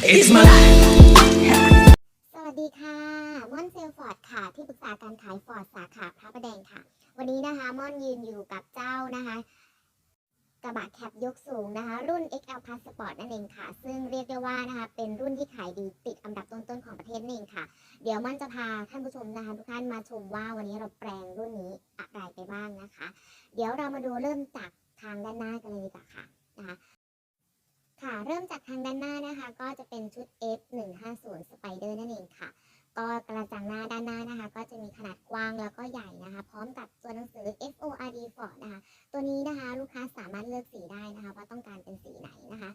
It's my life. สวัสดีค่ะ ม่อนเซลฟอร์ดค่ะ ที่ปรึกษาการขายฟอร์ดสาขาพระประแดงค่ะ วันนี้นะคะ ม่อนยืนอยู่กับเจ้านะคะ กระบะแคปยกสูงนะคะ รุ่น XL Passport นั่นเองค่ะ ซึ่งเรียกได้ว่านะคะ เป็นรุ่นที่ขายดีติดอันดับต้นๆของประเทศนั่นเองค่ะ เดี๋ยวม่อนจะพาท่านผู้ชมนะคะทุกท่านมาชมว่าวันนี้เราแปลงรุ่นนี้อะไรไปบ้างนะคะ เดี๋ยวเรามาดูเริ่มจากทางด้านหน้ากันเลยดีกว่าค่ะนะคะ ค่ะเริ่มจากทางด้านหน้านะคะ ก็จะเป็นชุด F150 Spider นั่นเองค่ะ ก็กระจังหน้าด้านหน้านะคะ ก็จะมีขนาดกว้างแล้วก็ใหญ่นะคะ พร้อมกับตัวหนังสือ FORD Ford นะคะ ตัวนี้นะคะลูกค้าสามารถเลือกสีได้นะคะว่าต้องการเป็นสีไหนนะคะ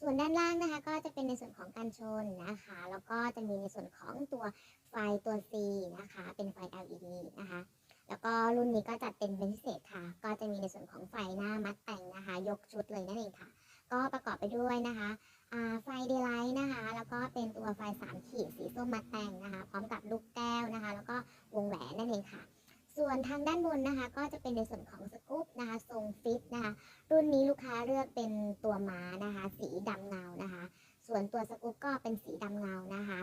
ส่วนด้านล่างนะคะ ก็จะเป็นในส่วนของกันชนนะคะ แล้วก็จะมีในส่วนของตัวไฟตัว C นะคะ เป็นไฟ LED นะคะแล้วก็รุ่นนี้ก็จัดเป็นเป็นพิเศษค่ะ ก็จะมีในส่วนของไฟหน้ามัดแต่งนะคะ ยกชุดเลยนั่นเองค่ะ ก็ประกอบไปด้วยนะคะไฟเดย์ไลท์นะคะ แล้วก็เป็นตัวไฟ3ขีดสีส้มมาแต่งนะคะ พร้อมกับลูกแก้วนะคะ แล้วก็วงแหวนนั่นเองค่ะ ส่วนทางด้านบนนะคะ ก็จะเป็นในส่วนของสกู๊ปนะคะ ทรงฟิตนะคะ รุ่นนี้ลูกค้าเลือกเป็นตัวม้านะคะ สีดำเงานะคะ ส่วนตัวสกู๊ปก็เป็นสีดำเงานะคะ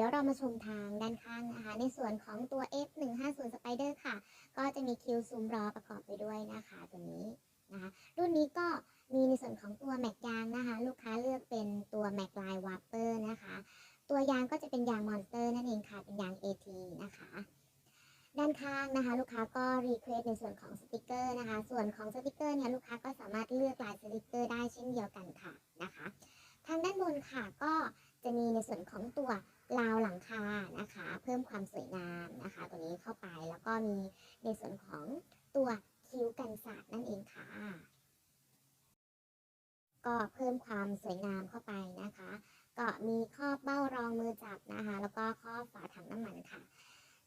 ดี๋ยวเรามาชมทางด้านข้างนะคะ ในส่วนของตัว F150 Spider ค่ะ ก็จะมีคิวซูมรอประกอบไปด้วยนะคะตัวนี้นะคะ รุ่นนี้ก็มีในส่วนของตัวแม็กยางนะคะ ลูกค้าเลือกเป็นตัวแม็กไลน์วาเปอร์นะคะ ตัวยางก็จะเป็นยางมอนสเตอร์นั่นเองค่ะ เป็นยาง AT นะคะ ด้านข้างนะคะ ลูกค้าก็รีเควสในส่วนของสติกเกอร์นะคะ ส่วนของสติกเกอร์เนี่ยลูกค้าก็สามารถเลือกลายสติกเกอร์ได้เช่นเดียวกันค่ะนะคะ ทางด้านบนค่ะก็ จะมีในส่วนของตัวราวหลังคานะคะ เพิ่มความสวยงามนะคะ ตัวนี้เข้าไปแล้วก็มีในส่วนของตัวคิ้วกันศาสตร์นั่นเองค่ะ ก็เพิ่มความสวยงามเข้าไปนะคะ ก็มีครอบเบ้ารองมือจับนะคะ แล้วก็ครอบฝาถังน้ำมันค่ะ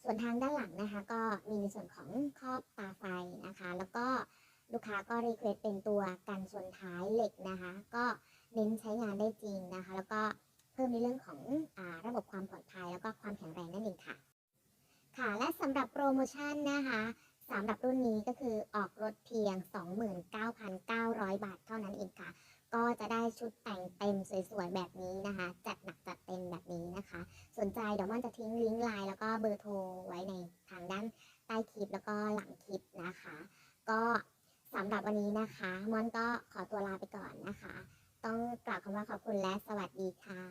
ส่วนทางด้านหลังนะคะ ก็มีในส่วนของครอบตาไฟนะคะ แล้วก็ลูกค้าก็รีเควสเป็นตัวกันชนท้ายเหล็กนะคะ ก็เน้นใช้งานได้จริงนะคะ แล้วก็ เพิ่มในเรื่องของอระบบความปลอดภัยแล้วก็ความแข็งแรงนั่นเองค่ะ ค่ะและสำหรับโปรโมชั่นนะคะสำหรับรุ่นนี้ก็คือออกรถเพียง 29,900 บาทเท่านั้นเองค่ะ ก็จะได้ชุดแต่งเต็มสวยๆแบบนี้นะคะ จัดหนักจัดเต็มแบบนี้นะคะ สนใจเดี๋ยวมันจะทิ้งลิงก์ไลน์แล้วก็เบอร์โทรไว้ในทางด้านใต้คลิปแล้วก็หลังคลิปนะคะ ก็สำหรับวันนี้นะคะมอนก็ขอตัวลาไปก่อนนะคะ ต้องกล่าวคำว่าขอบคุณและสวัสดีค่ะ